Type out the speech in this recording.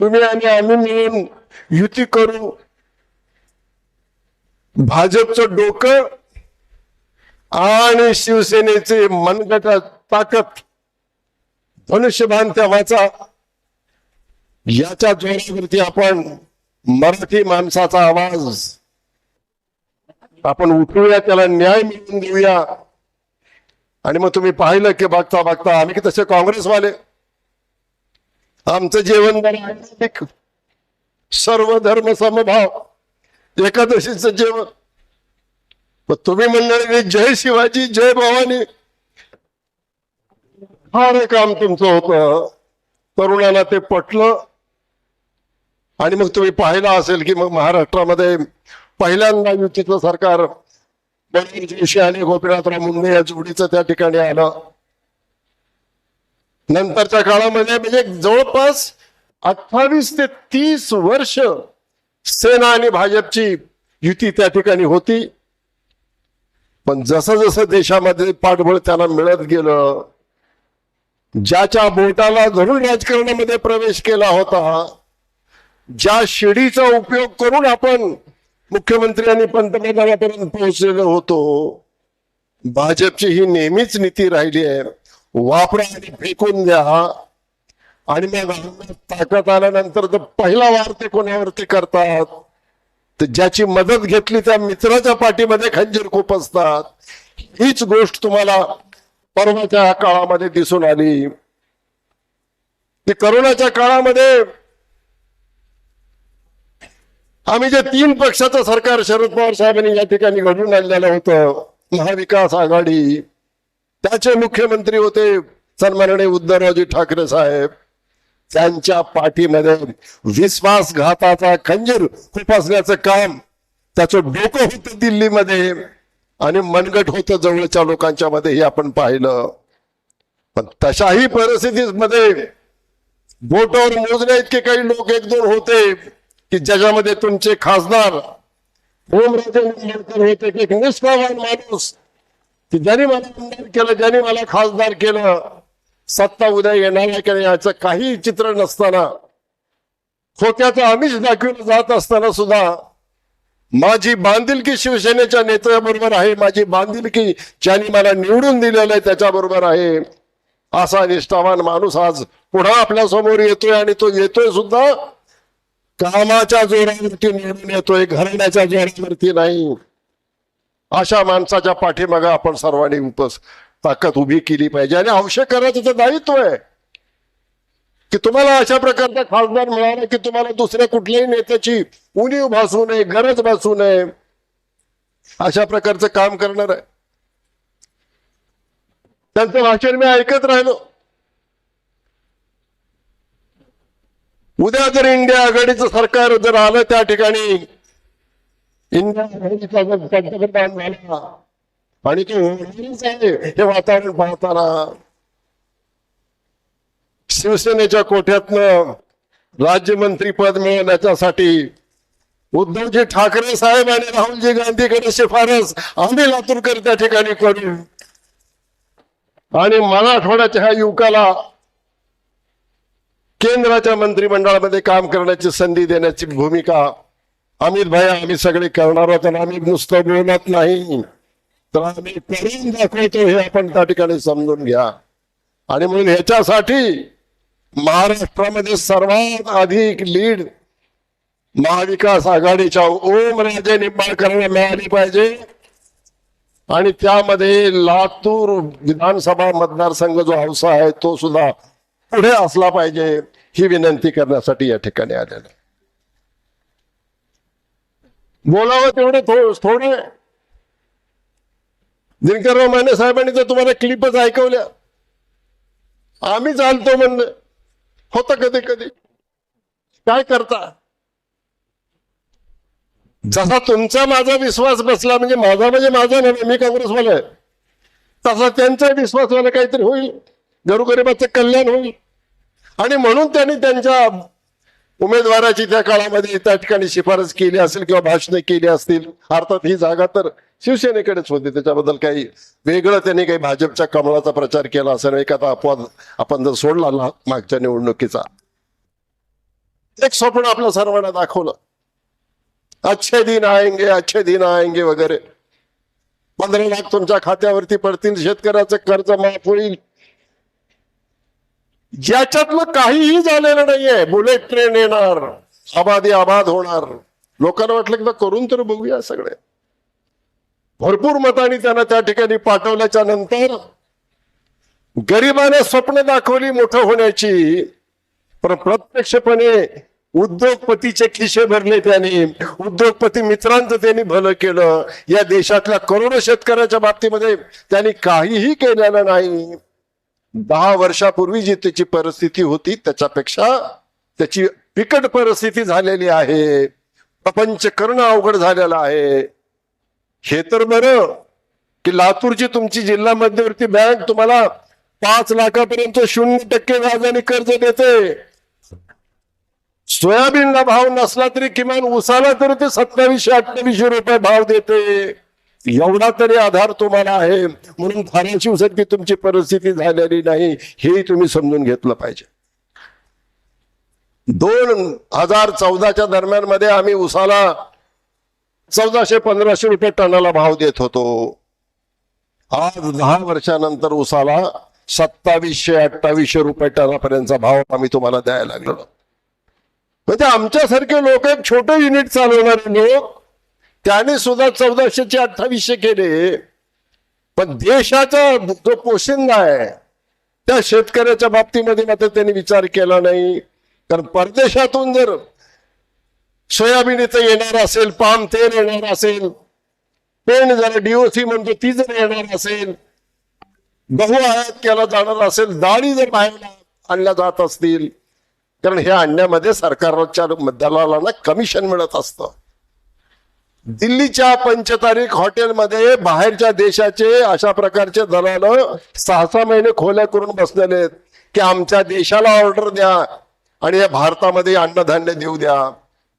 तुम्ही आणि आम्ही मिळून युती करू. भाजपचं डोकं आणि शिवसेनेचे मनगटात ताकद त्या तेव्हाचा. याच्या जोरावरती आपण मराठी माणसाचा आवाज. आपण उठवूया त्याला न्याय मिळवून देऊया. आणि मग तुम्ही पाहिलं की बघता बघता आम्ही की तसे काँग्रेसवाले आमचं जेवण सर्व धर्म समभाव एकादशीच जेवण. मग तुम्ही म्हणणार जय शिवाजी जय भवानी. फार काम तुमचं होतं. तरुणाला ते पटलं. आणि मग तुम्ही पाहिला असेल की मग महाराष्ट्रामध्ये पहिल्यांदा युतीचं सरकार बळीर आणि गोपीनाथराव मुंडे या जोडीचं त्या ठिकाणी आलं. नंतरच्या काळामध्ये म्हणजे जवळपास अठ्ठावीस ते तीस वर्ष सेना आणि भाजपची युती त्या ठिकाणी होती. पण जसं जसं देशामध्ये पाठबळ त्याला मिळत गेलं ज्याच्या बोटाला धरून राजकारणामध्ये प्रवेश केला होता ज्या शिडीचा उपयोग करून आपण मुख्यमंत्री आणि पंतप्रधानापर्यंत पोहोचलेलो होतो भाजपची ही नेहमीच नीती राहिली आहे. वापरा आणि फेकून द्या. आणि मग ताकद आल्यानंतर तर पहिला वार ते कोणावरती करतात? तर ज्याची मदत घेतली त्या मित्राच्या पाठीमध्ये खंजीर खूप असतात. हीच गोष्ट तुम्हाला परवाच्या काळामध्ये दिसून आली. ते करोनाच्या काळामध्ये आम्ही जे तीन पक्षाचं सरकार शरद पवार साहेबांनी या ठिकाणी घडून आणलेलं होतं महाविकास आघाडी त्याचे मुख्यमंत्री होते सन्माननीय उद्धवरावजी ठाकरे साहेब. त्यांच्या पाठीमध्ये विश्वासघाताचा खंजीर खुपासण्याचं काम त्याचं डोकं होतं दिल्लीमध्ये आणि मनगट होतं जवळच्या लोकांच्या मध्ये हे आपण पाहिलं. पण तशाही परिस्थितीमध्ये बोटावर मोजण्या इतके काही लोक एक दोन होते की ज्याच्यामध्ये तुमचे खासदार होमराजे निंबाळकर होते की एक निष्ठावान माणूस ज्याने मला आमदार केलं ज्याने मला खासदार केलं सत्ता उद्या येणार आहे की याचं काही चित्र नसताना खोत्याचं आमिष दाखवलं जात असताना सुद्धा माझी बांधिलकी शिवसेनेच्या नेत्याबरोबर आहे माझी बांधिलकी ज्यांनी मला निवडून दिलेलं आहे त्याच्याबरोबर आहे असा निष्ठावान माणूस आज पुन्हा आपल्यासमोर येतोय आणि तो येतोय सुद्धा कामाच्या जोरावरती निवडून येतोय घराण्याच्या जोरावरती नाही. अशा माणसाच्या पाठीमागं आपण सर्वांनी उपस ताकद उभी केली पाहिजे. आणि आवश्यक करायचं ते दायित्व आहे. की तुम्हाला अशा प्रकारचा खासदार मिळाला की तुम्हाला दुसऱ्या कुठल्याही नेत्याची उणीव भासू नये गरज भासू नये. अशा प्रकारचं काम करणार आहे. त्यांचं भाषण मी ऐकत राहिलो. उद्या जर इंडिया आघाडीचं सरकार जर आलं त्या ठिकाणी इंडिया आघाडीचा जर पंतप्रधान झाला आणि तो आहे हे वातावरण पाहताना शिवसेनेच्या कोठ्यातनं राज्यमंत्री पद मिळवण्याच्यासाठी उद्धवजी ठाकरे साहेब आणि राहुलजी गांधीकडे शिफारस आम्ही लातूरकर त्या ठिकाणी करू आणि मराठवाड्याच्या ह्या युवकाला केंद्राच्या मंत्रिमंडळामध्ये काम करण्याची संधी देण्याची भूमिका अमित भाई आम्ही सगळे करणार आहोत आणि आम्ही नुसतं बोलत नाही. तर आम्ही करून दाखवतो हे आपण त्या ठिकाणी समजून घ्या. आणि म्हणून ह्याच्यासाठी महाराष्ट्रामध्ये सर्वात अधिक लीड महाविकास आघाडीच्या ओम राजे निंबाळकरांना मिळाली पाहिजे. आणि त्यामध्ये लातूर विधानसभा मतदारसंघ जो हौसा आहे तो सुद्धा पुढे असला पाहिजे ही विनंती करण्यासाठी या ठिकाणी आलेला आहे. बोलावं तेवढं थो थोडं. दिनकरराव माने साहेबांनी तर तुम्हाला क्लिपच ऐकवल्या. आम्ही चालतो म्हणलं. होतं कधी कधी. काय करता? जसा तुमचा माझा विश्वास बसला म्हणजे माझा म्हणजे माझा नव्हे मी काँग्रेसवाला आहे. तसा त्यांचा विश्वासवाला काहीतरी होईल. गरुगरिबाचं कल्याण होईल. आणि म्हणून त्यांनी त्यांच्या उमेदवाराची त्या काळामध्ये त्या ठिकाणी शिफारस केली असेल किंवा भाषणे केली असतील अर्थात ही जागा तर शिवसेनेकडेच होती. त्याच्याबद्दल काही वेगळं त्यांनी काही भाजपच्या कमळाचा प्रचार केला असेल एखादा अपवाद आपण जर सोडला ना मागच्या निवडणुकीचा. एक स्वप्न आपल्या सर्वांना दाखवलं. अच्छे दिन आएंगे अच्छे दिन आएंगे वगैरे. पंधरा लाख तुमच्या खात्यावरती पडतील शेतकऱ्याचं कर्ज माफ होईल. ज्याच्यातलं काहीही झालेलं नाहीये बुलेट ट्रेन येणार आबादी आबाद होणार. लोकांना वाटलं की करून तर बघूया सगळे. भरपूर मतांनी त्यांना त्या ठिकाणी पाठवल्याच्या नंतर गरिबाने स्वप्न दाखवली मोठं होण्याची. पण प्रत्यक्षपणे उद्योगपतीचे खिशे भरले त्यांनी. उद्योगपती मित्रांचं त्यांनी भलं केलं. या देशातल्या करोडो शेतकऱ्याच्या बाबतीमध्ये त्यांनी काहीही केलेलं नाही. दहा वर्षापूर्वी जी त्याची परिस्थिती होती त्याच्यापेक्षा त्याची बिकट परिस्थिती झालेली आहे. प्रपंच करणं अवघड झालेलं आहे. हे तर बरं की लातूरची तुमची जिल्हा मध्यवर्ती बँक तुम्हाला पाच लाखापर्यंत शून्य टक्के व्याजाने कर्ज देते. सोयाबीनला भाव नसला तरी किमान उसाला तरी ते सत्तावीसशे अठ्ठावीसशे रुपये भाव देते. एवढा तरी आधार तुम्हाला आहे. म्हणून धाराशिवसारखी तुमची परिस्थिती झालेली नाही हेही तुम्ही समजून घेतलं पाहिजे. दोन हजार चौदाच्या दरम्यानमध्ये आम्ही उसाला चौदाशे पंधराशे रुपये टनाला भाव देत होतो. आज दहा वर्षानंतर उसाला सत्तावीसशे अठ्ठावीसशे रुपये टनापर्यंतचा भाव आम्ही तुम्हाला द्यायला लागलो. म्हणजे आमच्यासारखे लोक एक छोटे युनिट चालवणारे लोक त्याने सुद्धा चौदाशेचे अठ्ठावीसशे केले. पण देशाचा जो पोशिंदा आहे त्या शेतकऱ्याच्या बाबतीमध्ये मात्र त्यांनी विचार केला नाही. कारण परदेशातून जर सोयाबीन इथं येणार असेल पाम तेल येणार असेल पेन जर डीओसी म्हणतो ती जर येणार असेल गहू आयात केला जाणार असेल डाळी जर बाहेर आणल्या जात असतील कारण हे आणण्यामध्ये सरकारच्या दलालांना कमिशन मिळत असतं. दिल्लीच्या पंचतारीख हॉटेलमध्ये बाहेरच्या देशाचे अशा प्रकारचे दलाल सहा सहा महिने खोल्या करून बसलेले आहेत की आमच्या देशाला ऑर्डर द्या आणि या भारतामध्ये अन्नधान्य देऊ द्या.